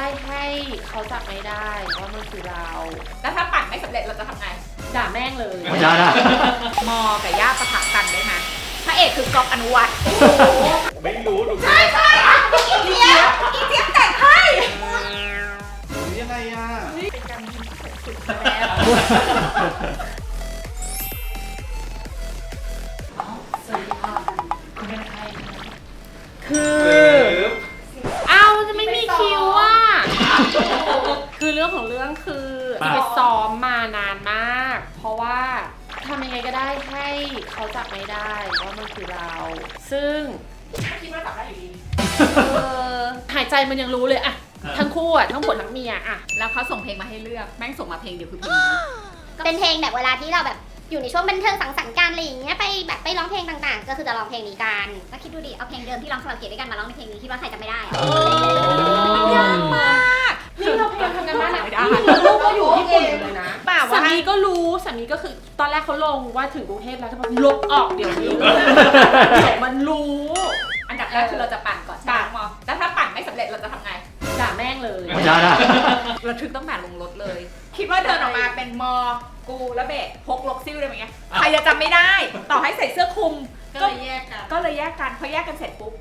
ได้ให้เขาจับไม่ได้ว่ามันคือเราแล้วถ้าปั่นไม่สำเร็จเราจะทำไง ด่าแม่งเลยไม่ได้นะ มอกับย่าประทะกันได้ไหมพระเอกคือกอบอนุวัตรไม่รู้ดูใช่ใช่อีเจี๊ยบอีเจี๊ยบแต่งให้ยังไงอะเป็นการยิงที่สุดแล้วสวัสดีค่ะคุณเป็นใครคือออ้าวมันจะไม่มีคิวอะ คือเรื่องของเรื่องคือไปซ้อมมานานมาก เพราะว่าทำยังไงก็ได้ให้เขาจับไม่ได้ว่ามันคือเรา ซึ่ง คิดว่าจับได้อยู่ดีเออหายใจมันยังรู้เลยอะทั้งคู่อะทั้งผัวทั้งเมียอะแล้วเขาส่งเพลงมาให้เลือกแม่งส่งมาเพลงเดียวคือเพลงนี้เป็นเพลงแบบเวลาที่เราแบบอยู่ในช่วงบันเทิงสังสรรค์กันอะไรอย่างเงี้ยไปแบบไปร้องเพลงต่างๆ ก็คือจะร้องเพลงนี้กันก็คิดดูดิเอาเพลงเดิมที่ร้องคาราโอเกะด้วยกันมาร้องในเพลงนี้คิดว่าใครจะไม่ได้อะยากมาก นี่เราพยายามทำกันบ้านหนักไม่ได้นี่ลูกก็อยู่ญี่ปุ่นเลยนะเปล่าสาว่ามีก็รู้สามีก็คือตอนแรกเขาลงว่าถึงกรุงเทพแล้วเขาบอกลบออกเดี๋ยวนี้เดี๋ยวมันรู้ อันดับแรกคือเราจะปั่นก่อนใช่ไหมปั่นมอแล้วถ้าปั่นไม่สำเร็จเราจะทำไง ด่าแม่งเลยไม่ได้นะระทึกตั้งแต่ลงรถเลย คิดว่าเดินออกมาเป็นมอ กูและเบะพกลกซิ่วเลยมั้ย ใครจะจำไม่ได้ ต่อให้ใส่เสื้อคลุม ก็เลยแยกกัน ก็เลยแยกกัน พอแยกกันเสร็จปุ๊บ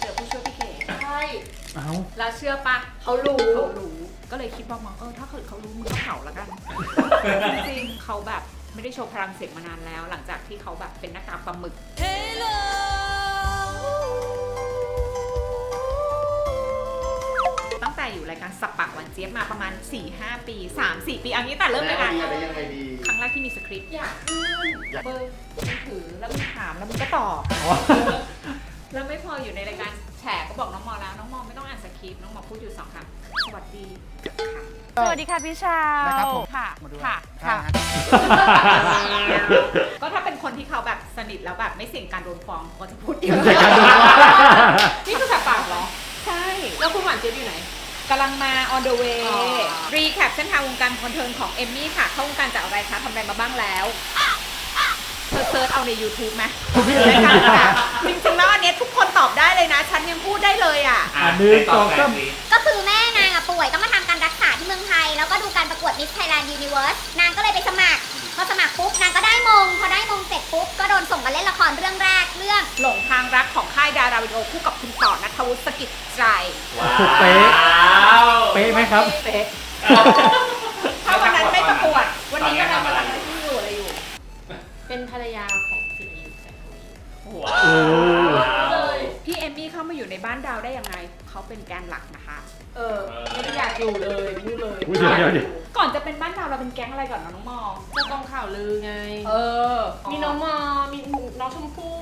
เจอผู้ช่วยพี่เก๋ใช่เอ้า แล้วเชื่อปะเขารู้ เขารู้ ก็เลยคิดว่ามองเออถ้าเกิดเขารู้มึงก็เผาแล้วกัน จริงๆเขาแบบไม่ได้โชว์พลังเสียงมานานแล้ว หลังจากที่เขาแบบเป็นหน้ากากปลาหมึก ตั้งแต่อยู่รายการสับปากหวานเจี๊ยบมาประมาณ 4-5 ปี 3-4 ปีเอันนี้แต่เริ่มรายการอะไรยังไงดีครั้งแรกที่มีสคริปต์อยากขึ้นเบอร์มือถือแล้วมึงถามแล้วมึงก็ตอบ แล้วไม่พออยู่ในรายการแฉก็บอกน้องมอแล้ว น้องมอไม่ต้องอ่านสคริปต์น้องมอพูดอยู่สองครั้งสวัสดีค่ะสวัสดีค่ะพี่ชาวนะครับผมค่ะมาดูค่ะค่ะ ก็ถ้าเป็นคนที่เขาแบบสนิทแล้วแบบไม่เสี่ยงการโดนฟ้องเขาก็จะพูดเยอะเสี่ยงการโดนฟ้องนี่คือสับปากเหรอ ใช่ แล้วคุณหวานเจี๊ยบอยู่ไหนกำลังมา on the way อ๋อรีแคปเส้นทางวงการบันเทิงของเอมมี่ค่ะ เข้าวงการจากอะไรคะทำอะไรมาบ้างแล้วเธ อเซิร์ชเอาใน YouTube ไหมพี่รายการแบบจริงๆแล้วอันเนี้ยทุกคนตอบได้เลยนะ ฉันยังพูดได้เลยอะ อะหนึ่งสองสาม ก็คือแม่นางอะป่วยต้องมาทำการรักษาที่เมืองไทย แล้วก็ดูการประกวด Miss Thailand Universe นางก็เลยไปสมัคร พอสมัครปุ๊บนางก็ได้มง พอได้มงเสร็จปุ๊บ ก็โดนส่งมาเล่นละครเรื่องแรกเรื่อง หลงทางรักของค่ายดาราวิดีโอคู่กับคุณต่อนัทวุฒิสกิจใจว้าเป๊ะวเป๊ะไหมครับ เป๊ะถ้าวันนั้นไม่ประกวด วันนี้ก็ทำอะ โอ้วเลยพี่เอมมี่เข้ามาอยู่ในบ้านดาวได้ยังไง เขาเป็นแกนหลักนะคะ เออ ไม่ได้อยากอยู่เลยพูดเลยอุ๊ยเดี๋ยวเดี๋ยวเดี๋ยว ก่อนจะเป็นบ้านดาวเราเป็นแก๊งอะไรก่อนนะน้องมอเจะกองข่าวลือไง เออ มีน้องมอ มีน้องชมพู่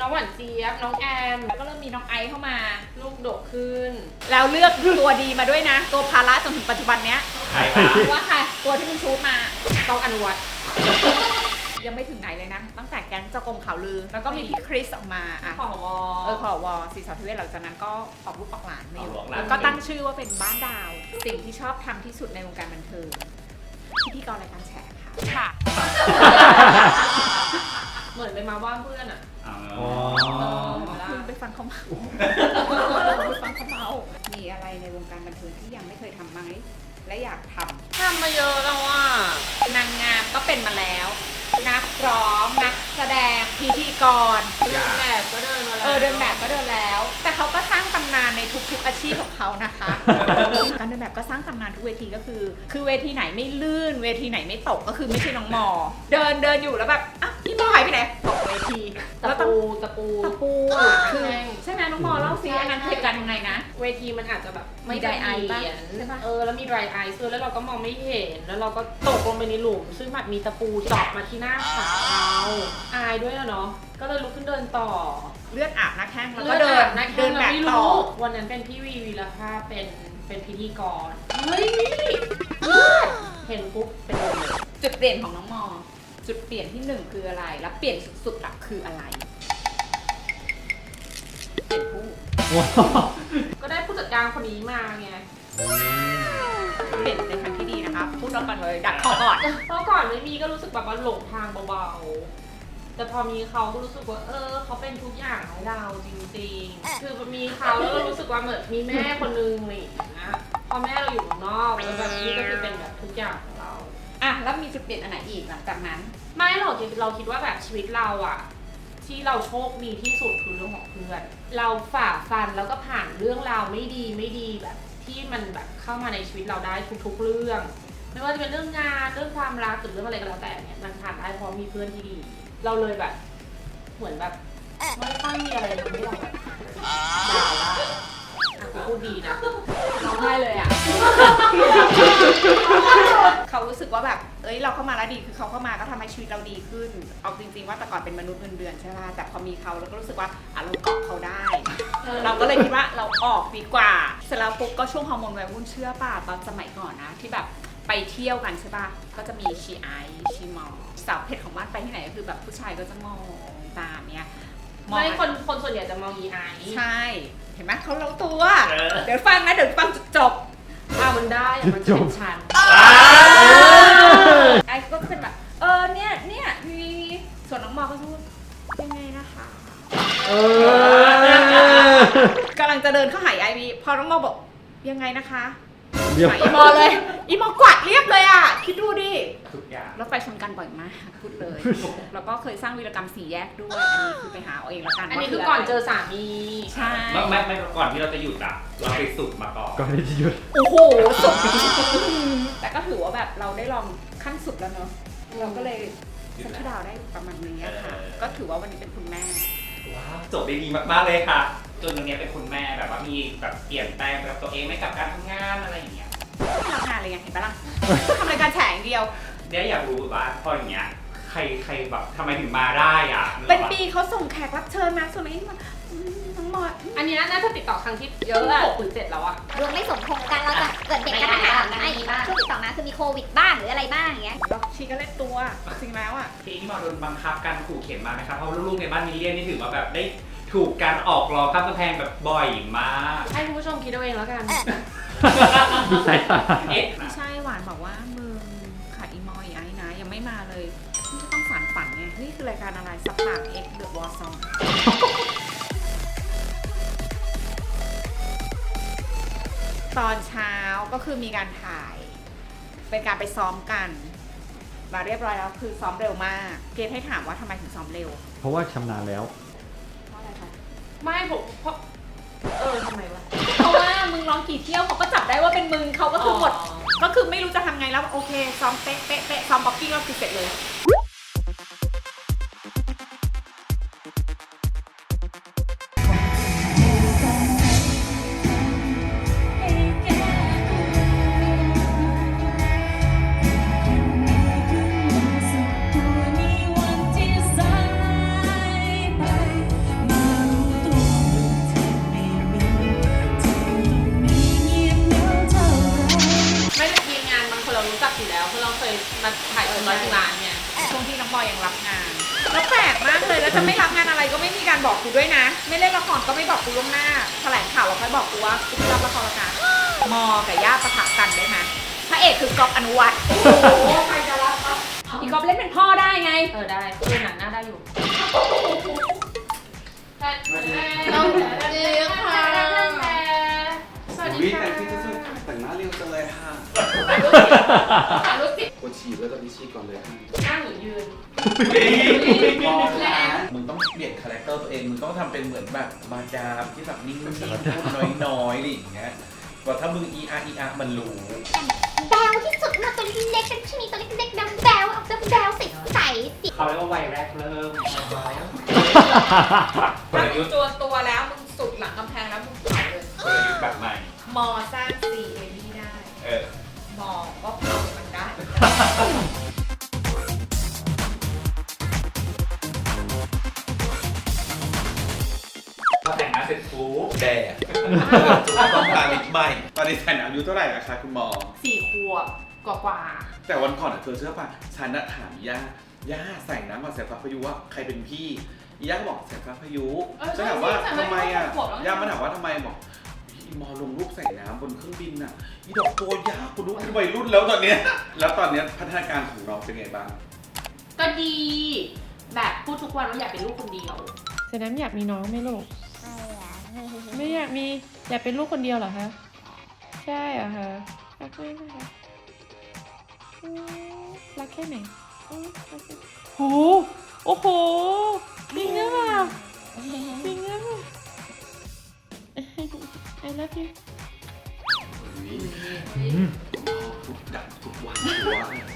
น้องหวานเจี๊ยบ น้องแอม แล้วก็เริ่มมีน้องไอซ์เข้ามา ลูกโดดขึ้น แล้วเลือกตัวดีมาด้วยนะ ตัวภาระจนถึงปัจจุบันเนี้ยใครคะว่าใครตัวที่มึงชูดมา ต้องอนุวัต ยังไม่ถึงไหนเลยนะ ตั้งแต่แก๊งเจ้ากรมข่าวลือ แล้วก็มีพี่คริสออกมาอะขอวอเออขอวอสีสาวทเวศหลังจากนั้นก็ออกลูกออกหลานไม่อยู่เอาหลอกหลาน แล้วก็ตั้งชื่อว่าเป็นบ้านดาว สิ่งที่ชอบทำที่สุดในวงการบันเทิงพิธีกรรายการแฉค่ะ ค่ะ เหมือนไปมาว่าเพื่อนอะอ๋ออ๋อเออเห็นไหมล่ะคุณไปฟังเขาเมาไปฟังเขาเมา มีอะไรในวงการบันเทิงที่ยังไม่เคยทำไหม และอยากทำทำมาเยอะแล้วอะนางงามก็เป็นมาแล้ว นักร้องนักแสดงพิธีกรเดินแบบก็เดินมาแล้วเออเดินแบบก็เดินแล้ว แต่เขาก็สร้างตำนานในทุกๆอาชีพของเขานะคะ การเดินแบบก็สร้างตำนานทุกเวทีก็คือ คือเวทีไหนไม่ลื่น เวทีไหนไม่ตกก็คือไม่ใช่น้องมอ เดินเดินอยู่แล้วแบบอะพี่มอหายไปไหนตกเวทีตะแล้วต้องปูตะปูตะปูอะคือแม่งใช่ไหมน้องมอเล่าซิอันนั้นเหตุการณ์ยังไงนะ เวทีมันอาจจะแบบมี dry eye เห็นปะใช่ปะเออแล้วมี dry eye ด้วยแล้วเราก็มองไม่เห็น แล้วเราก็ตกลงไปในหลุม ซึ่งแบบมีตะปูเจาะมาที่หน้าขาเราอายด้วยอะเนาะก็เลยลุกขึ้นเดินต่อเลือดอาบหน้าแข้งแล้วก็เดินนะเดินแบบไม่ต่อรู้วันนั้นเป็นพี่วีวีละภาพเป็นเป็นพิธีกรเฮ้ยนี่เลือดเห็นปุ๊บเป็นลมเลยจุดเปลี่ยนของน้องมอ จุดเปลี่ยนที่หนึ่งคืออะไร แล้วเปลี่ยนสุดๆอะคืออะไร เปลี่ยนผู้ ก็ได้ผู้จัดการคนนี้มาไง เปลี่ยนในทางที่ดีนะคะพูดแล้วกันเลยดักคอก่อน เพราะก่อนไม่มีก็รู้สึกแบบว่าหลงทางเบาแต่พอมีเขาก็รู้สึกว่าเออเขาเป็นทุกอย่างให้เราจริงๆ คือมีเขาแล้วเรารู้สึกว่าเหมือนมีแม่คนนึงอะไรอย่างเงี้ยพอแม่เราอยู่ข้างนอกแล้วแบบนี่ก็คือเป็นแบบทุกอย่างของ อะแล้วมีจุดเปลี่ยนอันไหนอีกหลังจากนั้น ไม่หรอกคิดเราคิดว่าแบบชีวิตเราอะที่เราโชคดีที่สุดคือเรื่องของเพื่อน เราฝ่าฟันแล้วก็ผ่านเรื่องราวไม่ดีไม่ดีแบบที่มันแบบเข้ามาในชีวิตเราได้ทุกๆเรื่อง ไม่ว่าจะเป็นเรื่องงานเรื่องความรักหรือเรื่องอะไรก็แล้วแต่เนี่ยมันผ่านได้เพราะมีเพื่อนที่ดี เราเลยแบบ เหมือนแบบไม่ค่อยมีอะไรทำให้เราแบบด่าละอะกูพูดดีนะ ไห้เลยอะเขารู้สึกว่าแบบ เอ้ย เราเข้ามาแล้วดี คือเขาเข้ามาก็ทำให้ชีวิตเราดีขึ้น เอาจริง ๆ ว่าแต่ก่อนเป็นมนุษย์เงินเดือนใช่ไหมแต่พอมีเขาเราก็รู้สึกว่า อะ เราเกาะเขาได้ เราก็เลยคิดว่าเราออกดีกว่า เสร็จแล้วปุ๊บก็ช่วงฮอร์โมนวัยรุ่นเชื่อป่ะ ตอนสมัยก่อนนะ ที่แบบไปเที่ยวกันใช่ป่ะ ก็จะมีชีไอซ์ชีมอลสาวเพชรของบ้านไปที่ไหนก็คือแบบผู้ชายก็จะมองตามเนี้ยมองไม่คนคนส่วนใหญ่จะมองอีไอใช่เห็นไหมเขาเล้าตัว เออ เดี๋ยวฟังนะเดี๋ยวฟังจุดจบอะมันได้อะมันจะเป็นชั้น ไอ้ก็เป็นแบบเออเนี่ยเนี่ยมีส่วนน้องมอก็จะพูดยังไงนะคะเออกำลังจะเดินเข้าหาไอวีพอน้องมอบอกยังไงนะคะ เดี๋ยวหาอีมอเลย อีมอกวาดเรียบเลยอะ คิดดูดิ ทุกอย่างรถไฟชนกันบ่อยมากพูดเลย แล้วก็เคยสร้างวีรกรรมสี่แยกด้วย อันนี้คือไปหาเอาเองแล้วกันอันนี้ว่าคือก่อนเจอสามี ใช่ ไม่ไม่ไม่ก่อนที่เราจะหยุดอะ เราไปสุดมาก่อน ก่อนที่จะหยุด โอ้โหสุดแต่ก็ถือว่าแบบเราได้ลองขั้นสุดแล้วเนอะเราก็เลยสักดาวได้ประมาณนี้อะค่ะ ก็ถือว่าวันนี้เป็นคุณแม่ว้าวจบได้ดีมากๆเลยค่ะ จนตรงเนี้ยเป็นคุณแม่แบบว่ามีแบบเปลี่ยนแปลงแบบตัวเองไหม่กับการทำงานอะไรอย่างเงี้ยไม่รับงานเลยไงเห็นปะล่ะ ทำรายการแฉอย่างเดียว เดี๋ยวอยากรู้ว่าพออย่างเงี้ยใครใครแบบทำไมถึงมาได้อะเป็นปีเขาส่งแขกรับเชิญมาส่วนนี้มาอืมน้องหมดอันเนี้ยน่าจะติดต่อครั้งที่เยอะอะหกหรือเจ็ดแล้วอะ ดวงไม่สมพงษ์กันเราจะเกิดเหตุการณ์ต่างๆไอ้ช่วงติดต่อมาคือมีโควิดบ้างหรืออะไรบ้างอย่างเงี้ย แล้วชีก็เล่นตัวจริงแล้วอะที่นี่มาโดนบังคับการขู่เข็นมาไหมครับเพราะลูกๆในบ้านมิลเลียนนี่ถือว่าแบบได้ ถูกการออกรอข้ามกำแพงแบบบ่อยมาก ให้คุณผู้ชมคิดเอาเองแล้วกันมีสายตาเอ๊ะไม่ใช่หวานบอกว่ามึงขาดอีมอยไอ้นะ ยังไม่มาเลยนี่ก็ต้องฝันฝันไง นี่คือรายการอะไรสปาร์เอ็กเดอะวอร์ซองตอนเช้าก็คือมีการถ่าย เป็นการไปซ้อมกันมาเรียบร้อยแล้วคือซ้อมเร็วมาก เกณฑ์ให้ถามว่าทำไมถึงซ้อมเร็ว เพราะว่าชำนาญแล้ว ไม่ผมเพราะเออทำไมวะ เพราะว่ามึงร้องกี่เที่ยวเขาก็จับได้ว่าเป็นมึงเขาก็คือหมด ก็คือไม่รู้จะทำไงแล้ว โอเคซ้อมเป๊ะเป๊ะเป๊ะซ้อมบ็อกกิ้งก็คือเสร็จเลย เออได้เออหนังหน้าได้อยู่น้องเจ๊ค่ะสวัสดีวิค่ะแต่งที่สุดแต่งหน้าเร็วจังเลยค่ะถ่ายรูปติดกดฉีดแล้วตอนนี้ฉีดก่อนเลยค่ะนั่งหรือยืนมองนะมึงต้องเปลี่ยนคาแรคเตอร์ตัวเอง มึงต้องทำเป็นเหมือนแบบมาดามที่แบบนิ่งๆพูดน้อยๆอะไรอย่างเงี้ยว่าถ้ามึงอีอาร์อีอาร์มันรู้แบวที่สุดมาตัวเล็กๆเป็นชนีตัวเล็กๆแบวแบวเอาแบวใสใสๆสิเขาเรียกว่าวัยแรกเริ่มกถ้าลมึยุงทธ์ตัวตัวแล้วมึงสุดหลังกำแพงแล้วมึงเผาเลย กลยุทธ์แบบใหม่ มอสร้างซีเอนี่ได้ เออ มอก็เผามันได้ พอแต่งหน้าเสร็จปุ๊บแดดต้องการลิปใหม่ ตอนนี้แต่งอายุเท่าไหร่อะคะคุณหมอ สี่ขวบกว่าแต่วันก่อนอะเธอเชื่อป่ะฉันน่ะถามย่า ย่าใส่น้ำมาแสงฟ้าพายุว่าใครเป็นพี่ย่าก็บอกแสงฟ้าพายุๆเออฉันถามว่าใช่ทำไมอะขวบแล้วย่ามาถามว่าทำไมบอกอีมอลงรูปใส่น้ำบนเครื่องบินอะอีดอกตัวยาวคุณรู้เป็นวัยรุ่นแล้วตอนเนี้ยแล้วตอนเนี้ยพัฒนาการของเราเป็นไงบ้าง ก็ดีคแบบพูดทุกวันว่าอยากเป็นลูกคนเดียว เซน้ำอยากมีน้องไหมลูก ไม่อยากมี อยากเป็นลูกคนเดียวเหรอคะ ใช่เหรอคะรักไหมนะคะอืมรักแค่ไหนอืมรักแค่ โหโอ้โหจริงอเปล่าจริงอเปล่า I love you ทุกดับทุกวัน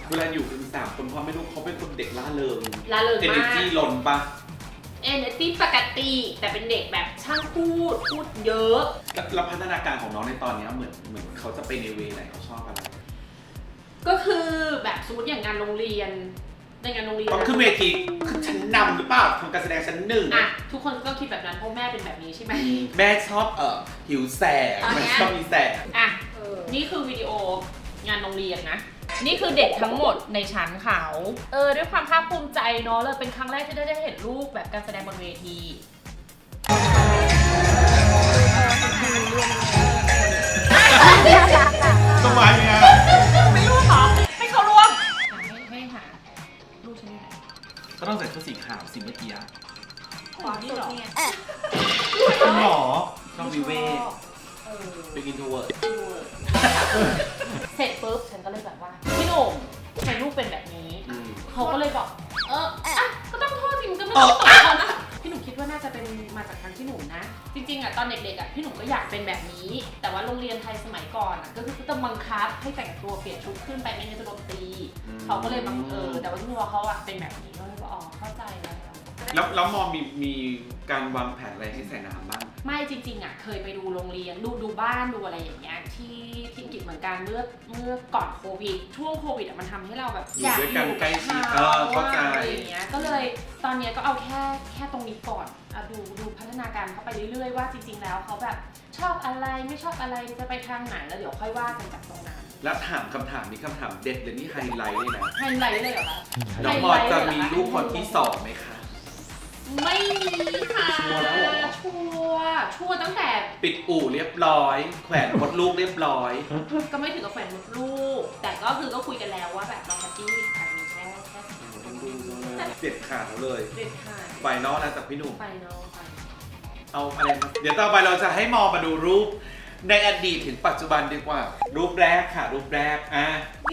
เวลาอยู่กันสามคนพ่อไม่รู้เขาเป็นคนเด็กล่าเริงลาเริงเอเนมาจีล้นปะเอเนตี้ปกติ แต่เป็นเด็กแบบช่างพูด พูดเยอะ แล้วแล้วพัฒนาการของน้องในตอนเนี้ยเหมือนเหมือนเขาจะไปในเวไหนเขาชอบอะไร ก็คือแบบสมมติอย่างงานโรงเรียนในงานโรงเรียนต้องขึ้นเวทีคือชั้นนำหรือเปล่าทำการแสดงชั้นหนึ่ง อะทุกคนก็คิดแบบนั้นเพราะแม่เป็นแบบนี้ใช่ไหม แม่ชอบเอ่อหิวแสงอันเนี้แม่ยชอบมีแสงอะนี่คือวิดีโองานโรงเรียนนะ นี่คือเด็กทั้งหมดในชั้นเขาเออด้วยความภาคภูมิใจเนาะเลยเป็นครั้งแรกที่ได้ได้เห็นลูกแบบการแสดงบนเวทีทำไมเนี่ยไม่ ก็ต้องใส่ชุดสีขาวสีเมื่อกี้อะขวาสุดเนี่ยคุณหมอต้องวิเวกเออเป็นอินโทรเวิร์ดเสร็จปุ๊บฉันก็เลยแบบว่าพี่หนุ่มทำไมลูกเป็นแบบนี้เขาก็เลยบอกเอออะก็ต้องโทษจริงก็ไม่ต้องตอบคนนะพี่หนุ่มคิดว่าน่าจะเป็นมาจากทางพี่หนุ่มนะจ ริงๆอะตอนเด็กๆอะพี่หนุ่มก็อยากเป็นแบบนี้ แต่ว่าโรงเรียนไทยสมัยก่อนอะก็คือต้องบังคับให้แต่งตัวเปลี่ยนชุดขึ้นไปไม่งั้นจะโดนตีเขาก็เลยบังเออแต่ว่าที่ว่าเขาอะเป็นแบบนี้ก็เลยว่าอ๋อเข้าใจแล้ว แล้วแล้วมอมีมีการวางแผนอะไรให้ใส่น้ำบ้าง ไม่จริงๆอะเคยไปดูโรงเรียนดูดูบ้านดูอะไรอย่างเงี้ยที่ที่อังกฤษเหมือนกันเมื่อเมื่อก่อนโควิด ช่วงโควิดอะมันทำให้เราแบบอยู่ด้วยกันใกล้ชิดบเออเข้าใจ อะไรอย่างเงี้ยก็เลยตอนเนี้ยก็เอาแค่แค่ตรงนี้ก่อนอะดูดูพัฒนาการเขาไปเรื่อยๆว่าจริง ๆ แล้วเขาแบบชอบอะไรไม่ชอบอะไรจะไปทางไหนแล้วเดี๋ยวค่อยว่ากันจากตรงนั้นแล้วถามคำถามนี้คำถามเด็ดเลยนี่ไฮไลท์เลยนะไฮไลท์เลยเหรอคะน้องมอจะมีลูกคนที่สองไหมคะ ไม่มีค่ะชัวร์แล้วเหรอ ชัวร์ชัวร์ตั้งแต่ปิดอู่เรียบร้อย แขวนมดลูกเรียบร้อย ก็ไม่ถึงกับแขวนมดลูก แต่ก็คือก็คุยกันแล้วว่าแบบเราแฮปปี้กันมีแค่แค่สองคนเด็ดขาดเขาเลยเด็ดขาดไฟนอลแล้วจากพี่หนุ่ม ไปเนาะไป เอาอะไรมาเดี๋ยวต่อไปเราจะให้มอมาดูรูป ในอดีตถึงปัจจุบันดีกว่า รูปแรกค่ะ รูปแรกอะ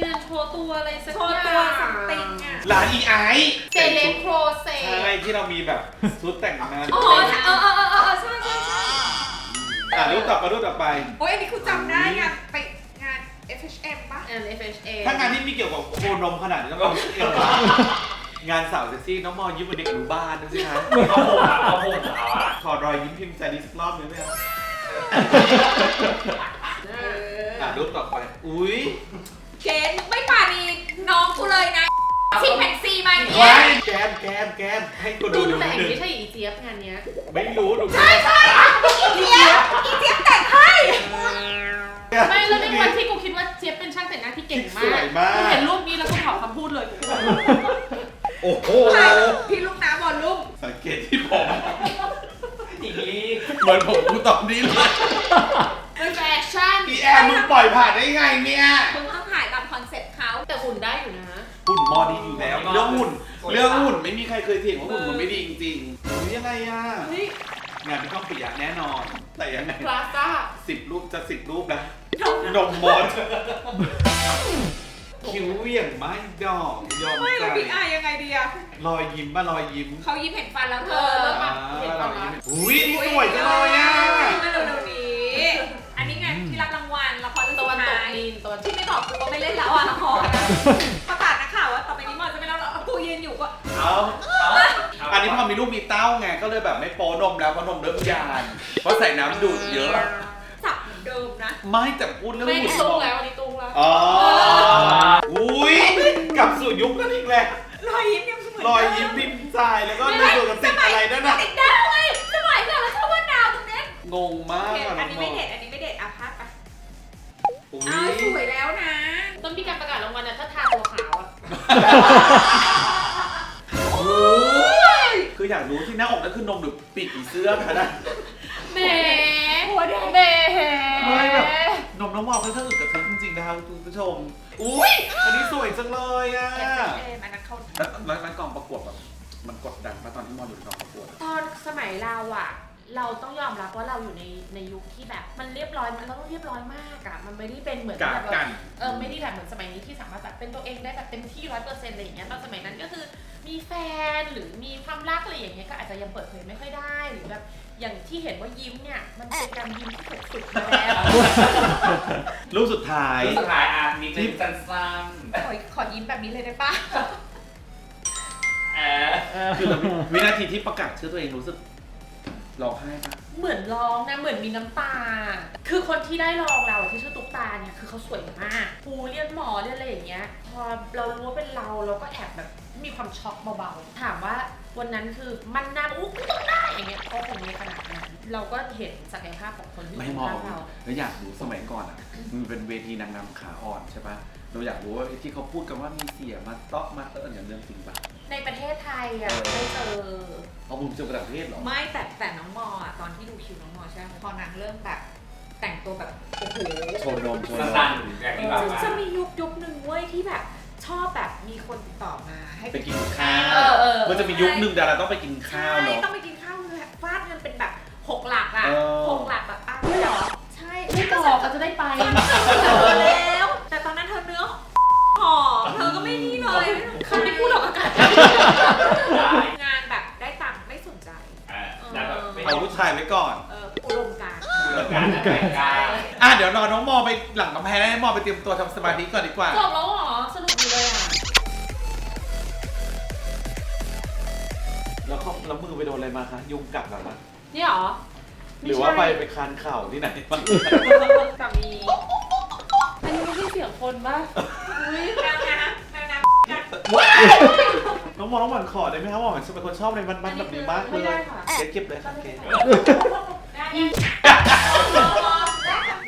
งานโชว์ตัวอะไรสักโชอว์ย่างตัวสัมติงอะร้านอีไอเซเลบโครเซใช่ที่เรามีแบบชุดแต่งงานอ๋อเออเออเออเออใช่ใช่ใช่อะรูปต่อไปรูปต่อไป โอ้ยอันนี้คุณจำได้งานไปงาน FHM ปะแอนเอฟเอชเอถ้างานที่มีเกี่ยวกับโคนมขนาดนี้ต้องเอาเกี่ยวกับงานสาวเซ็กซี่น้องมอยิ้มเหมือนเด็กอนุบาลดูสิคะเอาผมอะเอาผมเอาอะขอรอยยิ้มพิมพ์ใจดีสักรอบหนึงไหมครับ อะรูปต่อไป อุ้ยเกณฑ์ไม่ป่านีน้องกูเลยนะชิมแผ่นซีมาอย่างเงี้ว้ายยแก้มแก้มแก้มให้กูดูดูดูแต่งนิดนึงไม่ใช่อีเจี๊ยบงานเนี้ยไม่รู้ดูใช่ใช่อีเจี๊ยบอีเจี๊ยบแต่งให้ไม่แล้วในวันที่กูคิดว่าเจี๊ยบเป็นช่างแต่งหน้าที่เก่งสมากวยมากกูเห็นรูปนี้แล้วกูถอนคำพูดเลยกูแบบโอ้โหพี่ลูกน้ำบอลลูก สังเกตที่ผม อีกที เห มือนผมกูตอนนี้เลยเป็นแฟชั่นพี่แอร์มึงปล่อยผ่านได้ไงเนี่ยมึงต้องถ่ายตามคอนเซ็ปต์เขาแต่หุ่นได้อยู่นะ หุ่นมอดีอยู่แล้ว เรื่องหุ่น เรื่องหุ่นไม่มีใครเคยเถียงว่าหุ่นมันไม่ดีจริงๆอุ้ยอะไรอะเฮ้ยงานพี่ก้องปิยะแน่นอน แต่ยังไงพลาซ่าสิบรูปจะสิบรูปนะนมมด คิ้วเหวี่ยงไม้ดอกยอมไม่ใจแล้วพี่อายยังไงดีอะรอยยิ้มป่ะรอยยิ้มเขายิ้มเห็นฟันแล้วเธเอออแล้วแบบอ่าเห็นรปะอยยิ้วะมอุ้ยนี่สวยจังเลยอะมาเร็วๆนี้ อันนี้ไงที่รับรางวัลละครเรื่องตะสุวัดนตกท้ายดินตะวันตที่กไม่บอกกูว่าไม่เล่นแล้วอะละครนะประกาศนักข่าวว่าต่อไปนี้มอจะไม่เล่นแล้วกูยืนอยู่ก็เอาอันนี้พอมีลูกมีเต้าไงก็เลยแบบไม่โปนมแล้วเพราะนมเริ่มยานเพราะใส่น้ำดูดเยอะ สับเหมือนเดิมนะ ไม่แต่พูดเรื่องไม่หุ่นได้ตุ้งแล้วอันนี้ตุ้งแล้ว อ๋ออุ้ยกลับสู่ยุคกันอีกแล้วรอยยิ้มยังเหมือนรอยยิ้มพิมพ์ใจแล้วก็ในส่วนกับติดอะไรนั่นน่ะติดดาวไงสมัยก่อนเราชอบว่าดาวตรงนี้งงมากโอเคอะอันนี้ไม่งเด็ดอันนี้ไม่เด็ดอะพาดไปอุ้อ้าวยสวยแล้วนะต้นพี่การประกาศรางวัลนะถ้าทาตัวขาวอะโอ้ยคืออยากรู้ที่หน้าอกนั่นคือนมหรือปีกผีเสื้อคะนะแหมหัวแดงแหมไม่แบบ นมน้องมอค่อนข้างอึดกับฉันจริงๆนะครับคุณผู้ชม อุ้ยอันนี้สวยจังเลยอะ เอ็มอันนั้นเขาแล้วแล้วแล้วกองประกวดแบบมันกดดันมาตอนที่มออยู่ในกองประกวดตอนสมัยเราอะเราต้องยอมรับว่าเราอยู่ในในยุคที่แบบ มันเรียบร้อยมันเราต้องเรียบร้อยมากอะมันไม่ได้เป็นเหมือนกาแบบกัน เออไม่ได้แบบเหมือนสมัยนี้ที่สามารถแบบเป็นตัวเองได้แบบเต็มที่ร้อยเปอร์เซ็นต์อะไรอย่างเงี้ยตอนสมัยนั้นก็คือมีแฟนหรือมีความรักอะไรอย่างเงี้ยก็อาจจะยังเปิดเผยไม่ค่อยได้หรือแบบ อย่างที่เห็นว่ายิ้มเนี่ย มันเป็นการยิ้มที่ถูกฝึกมาแล้ว รูปสุดท้าย สุดท้ายอะนิดนึงสั้นขอขอยิ้มแบบนี้เลยได้ปะๆเออ คือวินาทีที่ประกาศชื่อตัวเองรู้สึกร้องไห้ปะ เหมือนร้องนะเหมือนมีน้ำตา คือคนที่ได้รองเราที่ชื่อตุ๊กตาเนี่ยคือเขาสวยมากครูเรียนหมอเรียนอะไรอย่างเงี้ย พอเรารู้ว่าเป็นเราเราก็แอบแบบมีความช็อกเบาๆ ถามว่าวันนั้นคือมันนาอู้กูต้องได้อย่างเงี้ยก็คงไม่ขนาดนั้นเราก็เห็นศักยภาพของคนที่อไม่ยู่มองข้างเรา แล้วอยากรู้สมัยก่อนอะ มันเป็นเวทีนางงามขาอ่อนใช่ปะ เราอยากรู้ว่าไอ้ที่เขาพูดกันว่ามีเสียมาเตาะมาเตอะอย่างเรื่องจริงปะ ในประเทศไทยอะไม่เจอ เอาบุญเจอประเทศเหรอ ไม่แต่แต่น้องมออะตอนที่ดูคิวน้องมอใช่ไหมพอนางเริ่มแบบแต่งตัวแบบโอ้โห โชว์นมโชว์นสั้นมๆอย่างที่บอกว่าจะมียุคยุคหนึ่งเว้ยที่แบบชอบแบบมีคนติดต่อมาให้ไปกินข้าวเออเออมันจะมียุคหนึ่งดาราต้องไปกินข้าวใช่เนาะ ต้องไปกินข้าวเลยฟาดเงินเป็นแบบหกหลักอะเออ หกหลักแบบอะไม่หรอ ใช่ไม่บอกก็จะได้ไปแล้ว มเธอก็ไม่นี่เลยเขาไม่พูดออกอากาศได้งานแบบได้ตังค์ไม่สนใจเออแล้วแบบไม่เอาผู้ชายไว้ก่อน เอออุดมการณ์เรื่องการแต่งกายอะเดี๋ยวนอนน้องมอไปหลังกำแพงให้มอไปเตรียมตัวทำสมาธิก่อนดีกว่า จบแล้วเหรอสนุกดีเลยอะแล้วเขาแล้วมือไปโดนอะไรมาคะยุงกัดเหรอคะนี่เหรอหรือว่าไปไปคานเข่าที่ไหนมาสามีอันนี้ไม่ใช่เสียงคนปะอุ้ยแมวน้ำแมวน้ น้องมอน้องหวานขอได้ไหมครับว่าหวานเป็นคนชอบอะไรมันๆแบบนี้มากเลไม่ยได้ค่ะเก็บเก็บเลยค่ะเก็บำได้ยัง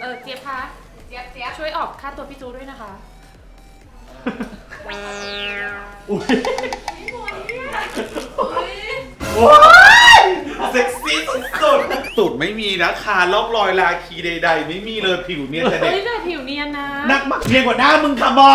เออเจี๊ยบคะเจี๊ยบเจี๊ยบช่วยออกค่าตัวพี่จูด้วยนะคะ อุ้ยว้ายเซ็กซี่สุดๆตูดไม่มีนะคาล่องรอยลาคีใดๆ ไม่มีเลยผิวเนียนแต่เด็กเฮ้ยแต่ผิวเนียนนะ นักมักเนียนกว่าหน้ามึงค่ะมอ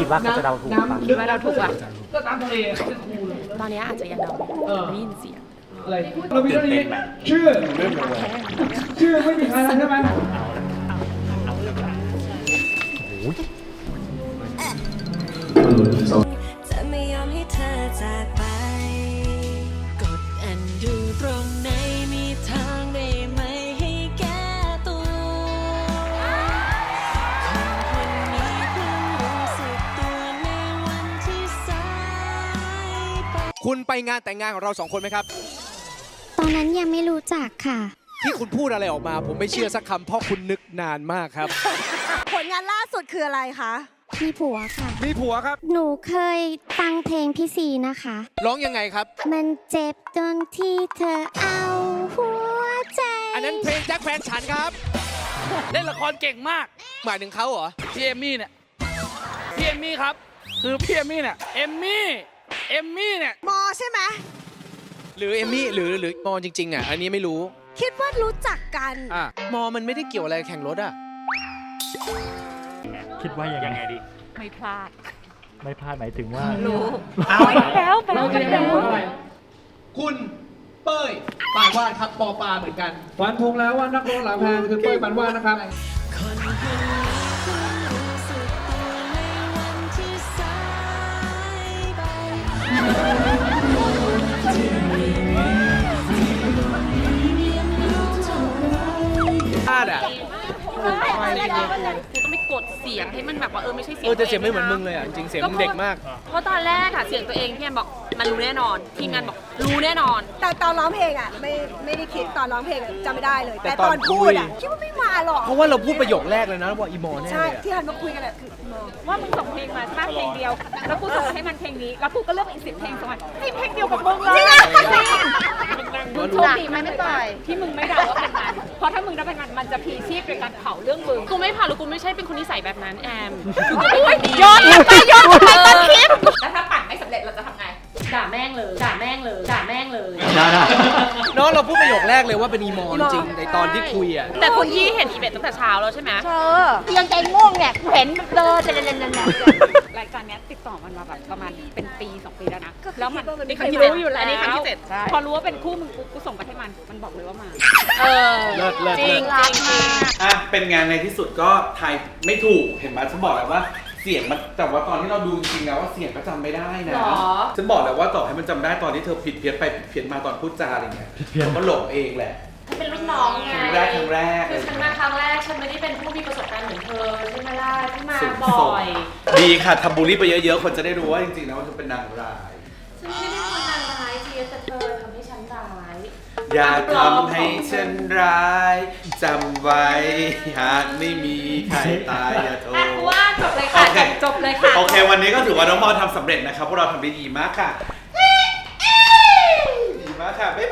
คิดว่าเขาจะเดาถูกปะคิดว่าเราถูกอะตอนนี้อาจจะยังเดาไม่ได้ยินเสียงอะไรเรามีเรื่องนี้ชื่อชื่อไม่มีใครทำใช่ไหมจะไานแต่งงานของเราสองคนไหมครับ ตอนนั้นยังไม่รู้จักค่ะ ที่คุณพูดอะไรออกมา ผมไม่เชื่อสักคำเพราะคุณนึกนานมากครับ ผลงานล่าสุดคืออะไรคะ มีผัวค่ะ มีผัวครับ หนูเคยฟังเพลงพี่ซีนะคะ ร้องยังไงครับ มันเจ็บจนที่เธอเอาหัวใจ อันนั้นเพลงแจ็คแฟนฉันครับ เล่นละครเก่งมากหมายถึงเขาเหรอ พี่เอมมี่เนี่ยพี่เอมมี่ครับ คือพี่เอมมี่เนี่ยเอมมี่ เอมมี่เนี่ย มอใช่ไหมหรือเอมมี่หรือหรือมอจริงๆอะอันนี้ไม่รู้คิดว่ารู้จักกัน อะมอมันไม่ได้เกี่ยวอะไรกับแข่งรถอะ คิดว่ายังไงดี ไม่พลาด ไม่พลาดหมายถึงว่า รู้เอาแล้วไปแล้วไปแล้วคุณเป้ยปานวาดครับปอปลาเหมือนกันฟันธงแล้วว่านักร้องหลังแพงคือเป้ยปันวาดนะครับ คนคน พลาดอะกูต้องไม่กดดเสียงให้มันแบบว่าเออไม่ใช่เสียงเออแต่เสียงไม่ตัวเหมือนมึงเลยอะจริงๆเสียงมึงเด็กมาก เพราะตอนแรกอะเสียงตัวเองพี่แอมบอกมันรู้แน่นอนทีมงานบอกรู้แน่นอน แต่ตอนร้องเพลงอะไม่ไม่ได้คิดตอนร้องเพลงอะจำไม่ได้เลย แต่แต่ตตออนนพูดอะคุย คิดว่าไม่มาหรอกเพราะว่าเราพูดประโยคแรกเลยนะว่าอีโมแน่ใช่เลยอะที่หันมาคุยกันแหละคือมอง ว่ามึงส่งเพลงมาใช่ไหมเพลงเดียว แล้วกูส่งให้มันเพลงนี้ แล้วกูก็เลือกอีกสิบเพลงส่งมานี่เพลงเดียวกับมึงเลยมึงโชคดีไหมไม่ต่อยที่มึงไม่เดาว่าเป็นมัน เพราะถ้ามึงได้เป็นมันมันจะพีชีพในการเผาเรื่องมึง กูไม่ผ่านหรือกูไม่ใช่เป็นคนนิสัยแบบนั้นแอมย้อนกลับไปย้อนกลับไปต้นคลิป แรกเลยว่าเป็นอีโมจริงๆในตอนที่คุยอะแต่คุณยี่เห็นอีเวนต์ตั้งแต่เช้าแล้วใช่ไหมเธอยังใจง่วงเนี่ยเห็นเดินเดินเดินเดินรายการเนี้ยติดต่อมันมาแบบประมาณเป็นปีสองปีแล้วนะแล้วมันนี่ครั้งที่เจ็ดรู้อยู่แล้วอันนี้ครั้งที่เจ็ดพอรู้ว่าเป็นคู่มึงปุ๊บกูส่งไปให้มันมันบอกเลยว่ามาเออเลิศเลิศจริงเลิศจริงจริงอะเป็นงานในที่สุดก็ทายไม่ถูกเห็นไหมฉันบอกแล้วว่า เสียงมันแต่ว่าตอนที่เราดูจริงๆแล้วว่าเสียงก็จำไม่ได้นะหรอ ฉันบอกแล้วว่าต่อให้มันจำได้ตอนที่เธอผิดเพี้ยนไปผิดเพี้ยนมาตอนพูดจาอะไรเงี้ยผิดเพี้ยนเขาก็หลงเองแหละ ฉันเป็นรุ่นน้องไงครั้งแรกครั้งแรกคือฉันมาครั้งแรก ฉันไม่ได้เป็นผู้มีประสบการณ์เหมือนเธอใช่ไหมล่ะที่มาสุดบ่ส่งอยดีค่ะทำบูลลี่ไปเยอะๆ คนจะได้รู้ว่าจริงๆแล้วมันจะเป็นนางร้าย ฉันไม่ได้ อย่าทำให้ฉันร้ายจำไว้หากไม่มีใครตายอย่าโทษอะกูว่าจบเลยค่ะ โอเคจบจบเลยค่ะ โอเค วันนี้ก็ถือว่าน้องมอทำสำเร็จนะครับ พวกเราทำได้ดีมากค่ะ ดีมากค่ะ บ๊ายบาย